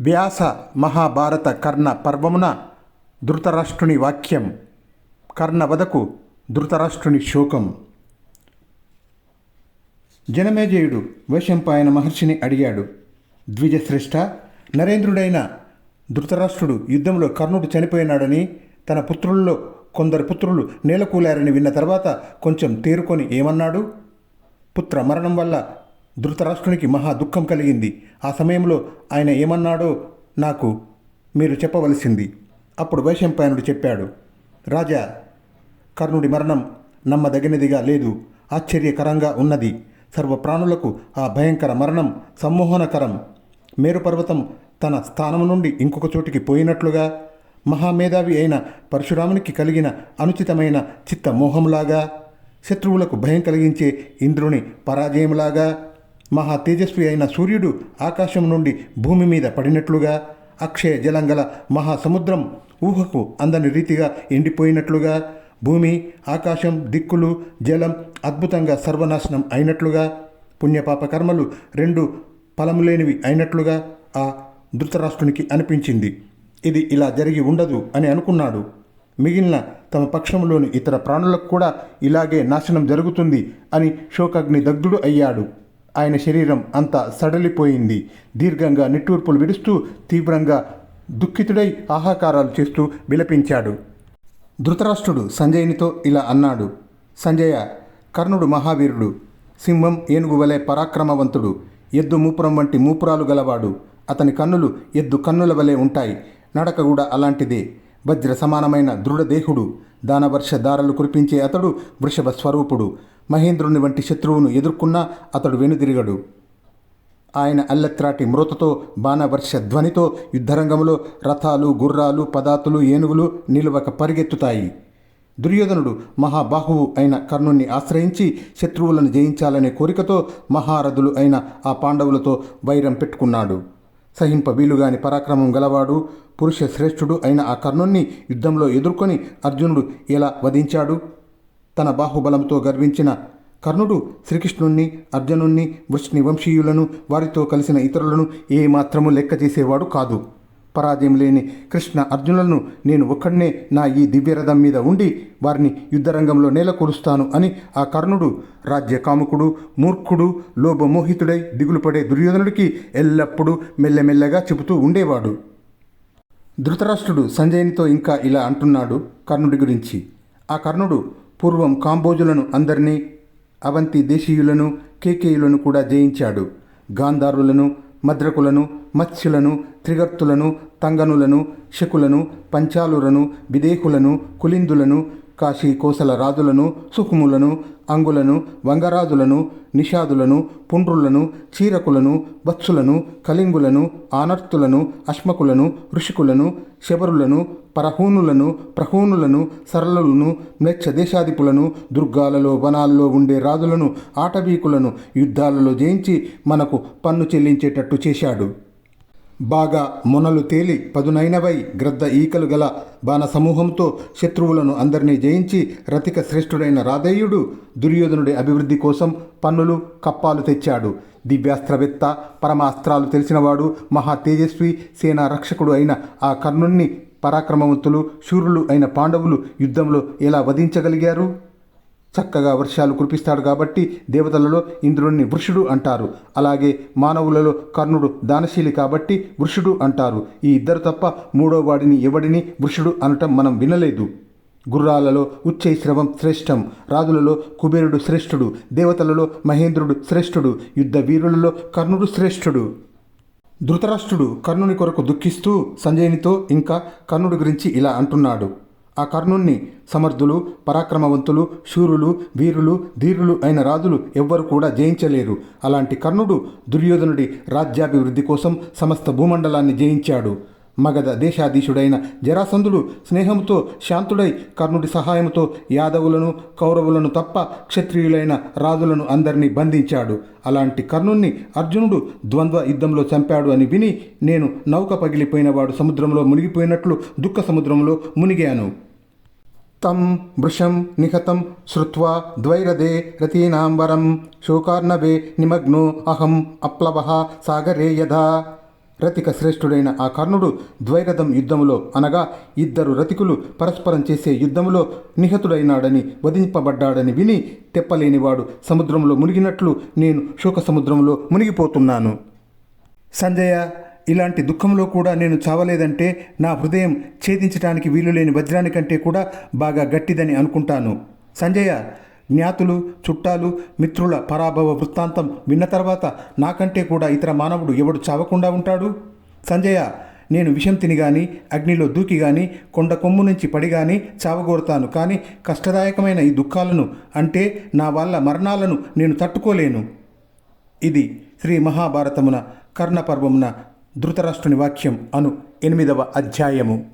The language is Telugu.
వ్యాస మహాభారత కర్ణ పర్వమున ధృతరాష్ట్రుని వాక్యం. కర్ణవదకు ధృతరాష్ట్రుని శోకం. జనమేజయుడు వైశంపాయన మహర్షిని అడిగాడు. ద్విజశ్రేష్ఠ నరేంద్రుడైన ధృతరాష్ట్రుడు యుద్ధంలో కర్ణుడు చనిపోయినాడని తన పుత్రుల్లో కొందరు పుత్రులు నేలకూలారని విన్న తర్వాత కొంచెం తేరుకొని ఏమన్నాడు? పుత్ర మరణం వల్ల ధృతరాష్ట్రునికి మహా దుఃఖం కలిగింది. ఆ సమయంలో ఆయన ఏమన్నాడో నాకు మీరు చెప్పవలసింది. అప్పుడు వైశంపాయనుడు చెప్పాడు రాజా కర్ణుడి మరణం నమ్మదగినదిగా లేదు. ఆశ్చర్యకరంగా ఉన్నది. సర్వ ప్రాణులకు ఆ భయంకర మరణం సమ్మోహనకరం. మేరుపర్వతం తన స్థానం నుండి ఇంకొక చోటికి పోయినట్లుగా మహామేధావి అయిన పరశురామునికి కలిగిన అనుచితమైన చిత్త మోహంలాగా శత్రువులకు భయం కలిగించే ఇంద్రుని పరాజయంలాగా మహా తేజస్వి అయిన సూర్యుడు ఆకాశం నుండి భూమి మీద పడినట్లుగా అక్షయ జలం గల మహాసముద్రం ఊహకు అందని రీతిగా ఎండిపోయినట్లుగా భూమి ఆకాశం దిక్కులు జలం అద్భుతంగా సర్వనాశనం అయినట్లుగా పుణ్యపాప కర్మలు రెండు ఫలములేనివి అయినట్లుగా ఆ ధృతరాష్ట్రునికి అనిపించింది. ఇది ఇలా జరిగి ఉండదు అని అనుకున్నాడు. మిగిలిన తమ పక్షంలోని ఇతర ప్రాణులకు కూడా ఇలాగే నాశనం జరుగుతుంది అని శోకాగ్ని దగ్ధుడు అయ్యాడు. ఆయన శరీరం అంతా సడలిపోయింది. దీర్ఘంగా నిట్టూర్పులు విడుస్తూ తీవ్రంగా దుఃఖితుడై ఆహాకారాలు చేస్తూ విలపించాడు. ధృతరాష్ట్రుడు సంజయునితో ఇలా అన్నాడు. సంజయ కర్ణుడు మహావీరుడు. సింహం ఏనుగు వలె పరాక్రమవంతుడు. ఎద్దు మూపురం వంటి మూపురాలు గలవాడు. అతని కన్నులు ఎద్దు కన్నుల వలె ఉంటాయి. నడక కూడా అలాంటిదే. వజ్ర సమానమైన దృఢదేహుడు. దానవర్ష దారలు కురిపించే అతడు వృషభ స్వరూపుడు మహేంద్రుని వంటి శత్రువును ఎదుర్కొన్నా అతడు వెనుదిరగడు. ఆయన అల్లెత్రాటి మృతతో బాణవర్ష ధ్వనితో యుద్ధరంగంలో రథాలు గుర్రాలు పదాతులు ఏనుగులు నిలువక పరిగెత్తుతాయి. దుర్యోధనుడు మహాబాహువు అయిన కర్ణుణ్ణి ఆశ్రయించి శత్రువులను జయించాలనే కోరికతో మహారథులు అయిన ఆ పాండవులతో వైరం పెట్టుకున్నాడు. సహింప వీలుగాని పరాక్రమం గలవాడు పురుష శ్రేష్ఠుడు అయిన ఆ కర్ణుణ్ణి యుద్ధంలో ఎదుర్కొని అర్జునుడు ఎలా వధించాడు? తన బాహుబలంతో గర్వించిన కర్ణుడు శ్రీకృష్ణుణ్ణి అర్జునుణ్ణి వృష్ణి వంశీయులను వారితో కలిసిన ఇతరులను ఏమాత్రము లెక్క చేసేవాడు కాదు. పరాజయం లేని కృష్ణ అర్జునులను నేను ఒక్కడనే నా ఈ దివ్యరథం మీద ఉండి వారిని యుద్ధరంగంలో నేలకూరుస్తాను అని ఆ కర్ణుడు రాజ్య కాముకుడు మూర్ఖుడు లోభమోహితుడై దిగులుపడే దుర్యోధనుడికి ఎల్లప్పుడూ మెల్లమెల్లగా చెబుతూ ఉండేవాడు. ధృతరాష్ట్రుడు సంజయునితో ఇంకా ఇలా అంటున్నాడు కర్ణుడి గురించి. ఆ కర్ణుడు పూర్వం కాంబోజులను అందరినీ అవంతి దేశీయులను కేకేయులను కూడా జయించాడు. గాంధారులను మద్రకులను మత్స్యులను త్రిగర్తులను తంగనులను శకులను పంచాలులను విదేహులను కులిందులను కాశీ కోసల రాజులను సుకుములను అంగులను వంగరాజులను నిషాదులను పుండ్రులను చీరకులను వత్సులను కళింగులను ఆనర్తులను అశ్మకులను ఋషికులను శబరులను పరహూనులను ప్రహూనులను సరళులను మ్లెచ్చ దేశాధిపులను దుర్గాలలో వనాల్లో ఉండే రాజులను ఆటవీకులను యుద్ధాలలో జయించి మనకు పన్ను చెల్లించేటట్టు చేశాడు. బాగా మొనలు తేలి పదునైనవై గ్రద్ద ఈకలు గల బాణ సమూహంతో శత్రువులను అందరినీ జయించి రతిక శ్రేష్ఠుడైన రాధేయుడు దుర్యోధనుడి అభివృద్ధి కోసం పన్నులు కప్పాలు తెచ్చాడు. దివ్యాస్త్రవేత్త పరమాస్త్రాలు తెలిసినవాడు మహా తేజస్వి సేనా రక్షకుడు అయిన ఆ కర్ణుణ్ణి పరాక్రమవంతులు శూరులు అయిన పాండవులు యుద్ధంలో ఎలా వధించగలిగారు? చక్కగా వర్షాలు కురిపిస్తాడు కాబట్టి దేవతలలో ఇంద్రుణ్ణి వృషుడు అంటారు. అలాగే మానవులలో కర్ణుడు దానశీలి కాబట్టి వృషుడు అంటారు. ఈ ఇద్దరు తప్ప మూడో వాడిని ఎవడిని వృషుడు అనటం మనం వినలేదు. గుర్రాలలో ఉచ్చైశ్రవం శ్రేష్టం రాజులలో కుబేరుడు శ్రేష్ఠుడు దేవతలలో మహేంద్రుడు శ్రేష్ఠుడు యుద్ధ వీరులలో కర్ణుడు శ్రేష్ఠుడు. ధృతరాష్ట్రుడు కర్ణుని కొరకు దుఃఖిస్తూ సంజయునితో ఇంకా కర్ణుడి గురించి ఇలా అంటున్నాడు. ఆ కర్ణుణ్ణి సమర్థులు పరాక్రమవంతులు శూరులు వీరులు ధీరులు అయిన రాజులు ఎవ్వరు కూడా జయించలేరు. అలాంటి కర్ణుడు దుర్యోధనుడి రాజ్యాభివృద్ధి కోసం సమస్త భూమండలాన్ని జయించాడు. మగధ దేశాధీశుడైన జరాసంధుడు స్నేహంతో శాంతుడై కర్ణుడి సహాయంతో యాదవులను కౌరవులను తప్ప క్షత్రియులైన రాజులను అందరినీ బంధించాడు. అలాంటి కర్ణుణ్ణి అర్జునుడు ద్వంద్వ యుద్ధంలో చంపాడు అని విని నేను నౌక పగిలిపోయినవాడు సముద్రంలో మునిగిపోయినట్లు దుఃఖ సముద్రంలో మునిగాను. తం వృషం నిహతం శ్రుత్వా ద్వైరదే రతీనాంబరం శోకార్ణవే నిమగ్నో అహం అప్లవ సాగరే యథా రతిక శ్రేష్ఠుడైన ఆ కర్ణుడు ద్వైరథం యుద్ధములో అనగా ఇద్దరు రతికులు పరస్పరం చేసే యుద్ధములో నిహతుడైనాడని వధింపబడ్డాడని విని తెప్పలేనివాడు సముద్రంలో మునిగినట్లు నేను శోక సముద్రంలో మునిగిపోతున్నాను. సంజయ ఇలాంటి దుఃఖంలో కూడా నేను చావలేదంటే నా హృదయం ఛేదించడానికి వీలులేని వజ్రానికంటే కూడా బాగా గట్టిదని అనుకుంటాను. సంజయ జ్ఞాతులు చుట్టాలు మిత్రుల పరాభవ వృత్తాంతం విన్న తర్వాత నాకంటే కూడా ఇతర మానవుడు ఎవడు చావకుండా ఉంటాడు? సంజయ నేను విషం తిని కానీ అగ్నిలో దూకి కానీ కొండ కొమ్ము నుంచి పడి కానీ చావగోరుతాను. కానీ కష్టదాయకమైన ఈ దుఃఖాలను అంటే నా వాళ్ళ మరణాలను నేను తట్టుకోలేను. ఇది శ్రీ మహాభారతమున కర్ణపర్వమున ధృతరాష్ట్రుని వాక్యం అను ఎనిమిదవ అధ్యాయము.